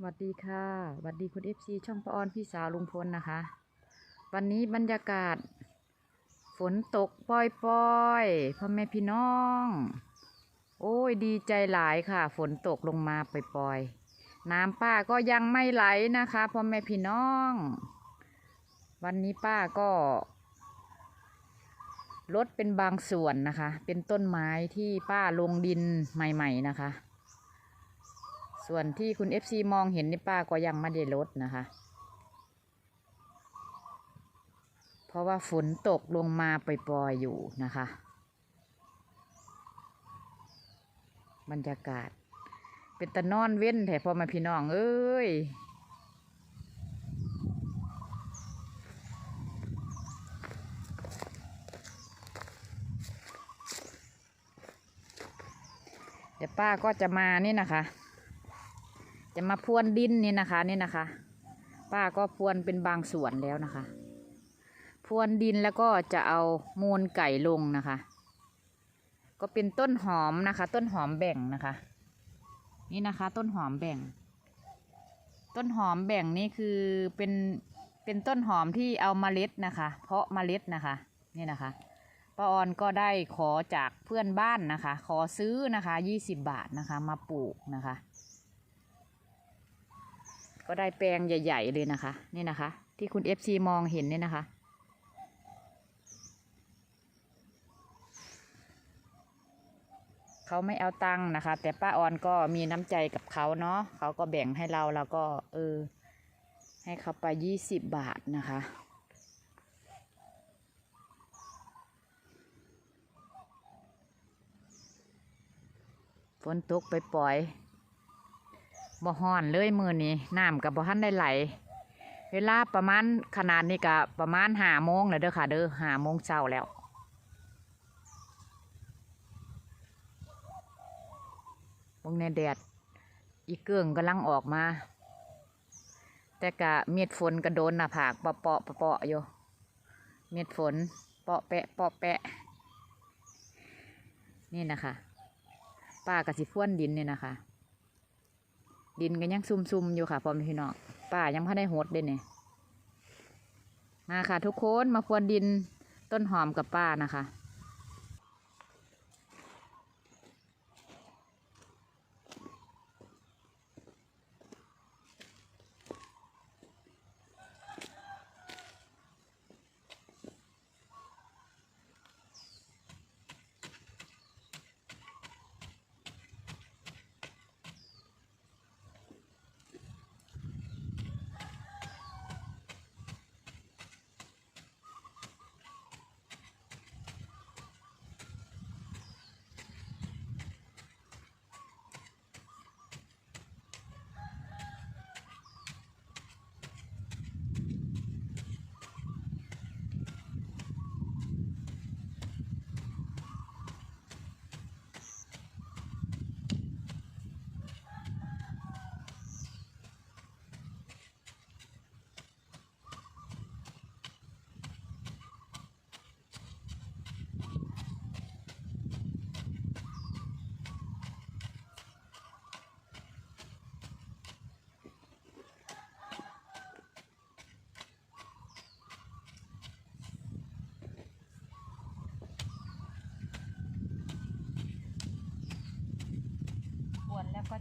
สวัสดีค่ะสวัสดีคุณเอฟซีช่องปออนพี่สาวลุงพลนะคะ วันนี้บรรยากาศ ฝนตกปล่อยๆพ่อแม่พี่น้อง โอ้ยดีใจหลายค่ะ ฝนตกลงมาปล่อยๆน้ำป้าก็ยังไม่ไหลนะคะพ่อแม่พี่น้อง วันนี้ป้าก็ลดเป็นบางส่วนนะคะ เป็นต้นไม้ที่ป้าลงดินใหม่ ๆ นะคะ ส่วนที่คุณ FC มองเห็นนี่ป้าก็ยังไม่ได้ลดนะคะ เพราะว่าฝนตกลงมาปล่อยๆอยู่นะคะ บรรยากาศ เป็นตะนอนเว้นแถพ่อแมาพี่น้องเอ้ยเดี๋ยวป้าก็จะมานี่นะคะ จะมาพรวนดินนี่นะคะนี่นะคะ ป้าก็พรวนเป็นบางส่วนแล้วนะคะพรวนดินแล้วก็จะเอามูลไก่ลงนะคะ ก็เป็นต้นหอมนะคะ ต้นหอมแบ่งนะคะ นี่นะคะ ต้นหอมแบ่ง ต้นหอมแบ่งนี่คือเป็นเป็นต้นหอมที่เอามาเมล็ดนะคะ เพาะเมล็ดนะคะนี่นะคะป้าออนก็ได้ขอจากเพื่อนบ้านนะคะ ขอซื้อนะคะยี่สิบบาทนะคะ มาปลูกนะคะ ก็ได้แปลงใหญ่ ๆ เลยนะคะ นี่นะคะ ที่คุณ FC มองเห็นเนี่ยนะคะเขาไม่เอาตังค์นะคะ แต่ป้าออนก็มีน้ำใจกับเขาเนาะเขาก็แบ่งให้เราแล้วก็เออ ให้เขาไปยี่สิบบาทนะคะ ฝนตกไปปล่อย บ่ฮ้อนเลยมือนี้น้ำกับบ่ทันได้ไหล เวลาประมาณขนาดนี้ก็ประมาณห้าโมงแล้วเด้อค่ะ เด้อห้าโมงเช้าแล้ววงในแดด อีเกื่องกำลังออกมา แต่กะเม็ดฝนกระโดนหน้าผากเปาะเปาะเปาะอยู่เม็ดฝนเปาะแปะเปาะแปะ นี่นะคะป้ากระสิพ่วนดินเนี่ยนะคะ ดินก็ยังซุ่มๆอยู่ค่ะพ่อแม่พี่น้องป่ายังพันได้หดเด่นเนี่ยมาค่ะ ทุกคนมาพรวนดินต้นหอมกับป้านะคะ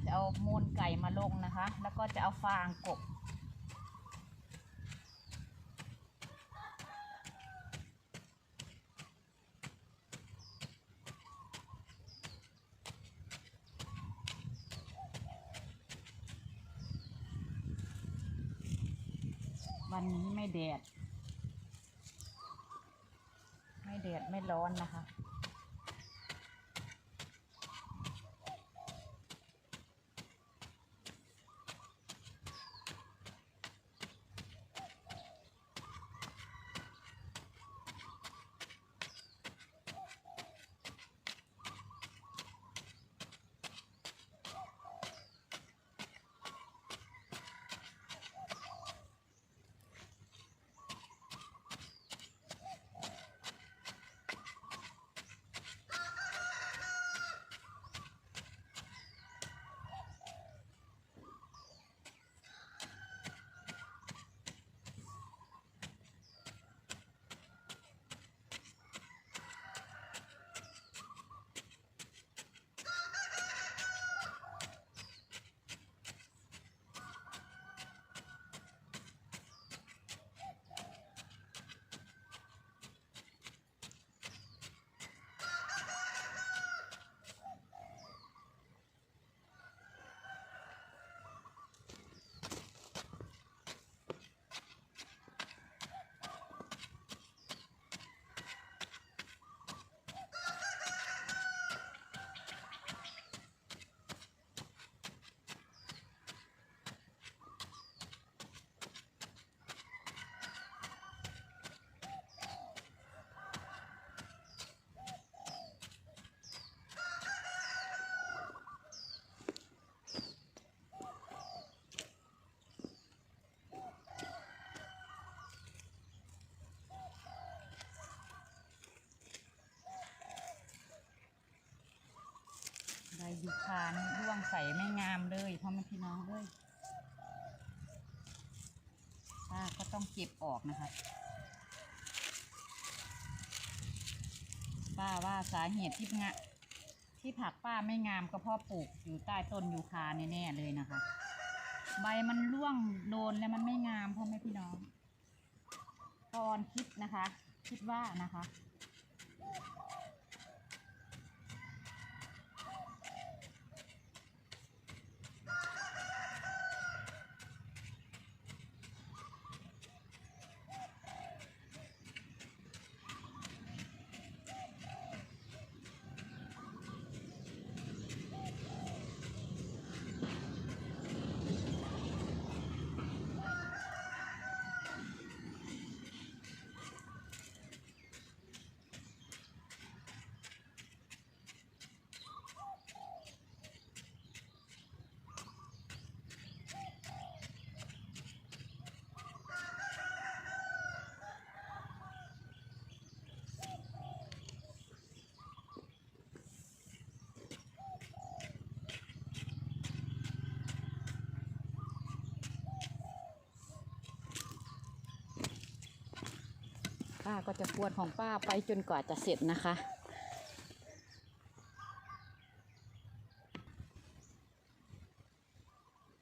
จะเอามูลไก่มาลงนะคะ แล้วก็จะเอาฟางกบวันนี้ไม่แดด ไม่แดด ไม่ร้อนนะคะ ยูคานี่ร่วงใส่ไม่งามเลยพ่อแม่พี่น้องเลยป้าก็ต้องเก็บออกนะคะป้าว่าสาเหตุที่งะที่ผักป้าไม่งามก็เพราะปลูกอยู่ใต้ต้นยูคาแน่ๆเลยนะคะ ใบมันร่วงโดนแล้วมันไม่งามพ่อแม่พี่น้องตอนคิดนะคะ คิดว่านะคะ ป้าก็จะพวนของป้าไปจนกว่าจะเสร็จนะคะ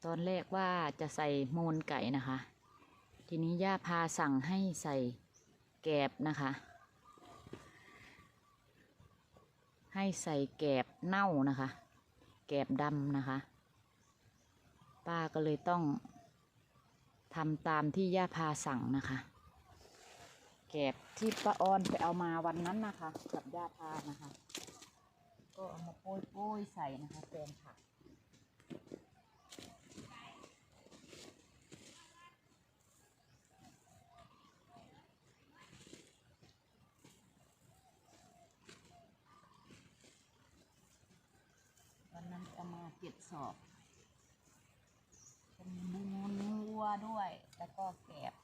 ตอนแรกว่าจะใส่โมนไก่นะคะ ทีนี้ย่าพาสั่งให้ใส่แกบนะคะ ให้ใส่แกบเน่านะคะ แกบดำนะคะ ป้าก็เลยต้องทำตามที่ย่าพาสั่งนะคะ แกบที่ป้าออนไปเอามาวันนั้นนะคะกับย่าพานะคะ ก็เอามาโปยโปยใส่นะคะแกงผักวันนั้นเอามาเจ็ดสอบเป็นมูนวัวด้วย แล้วก็แกบ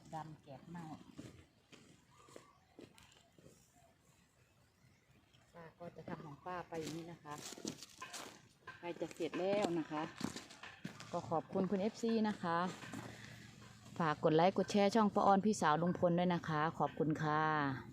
บดำแกบเน่าป้าก็จะทำของป้าไปอย่างนี้นะคะใกล้จะเสร็จแล้วนะคะ ก็ขอบคุณคุณเอฟซีนะคะ ฝากกดไลค์กดแชร์ช่องป้าออนพี่สาวลุงพลด้วยนะคะ ขอบคุณค่ะ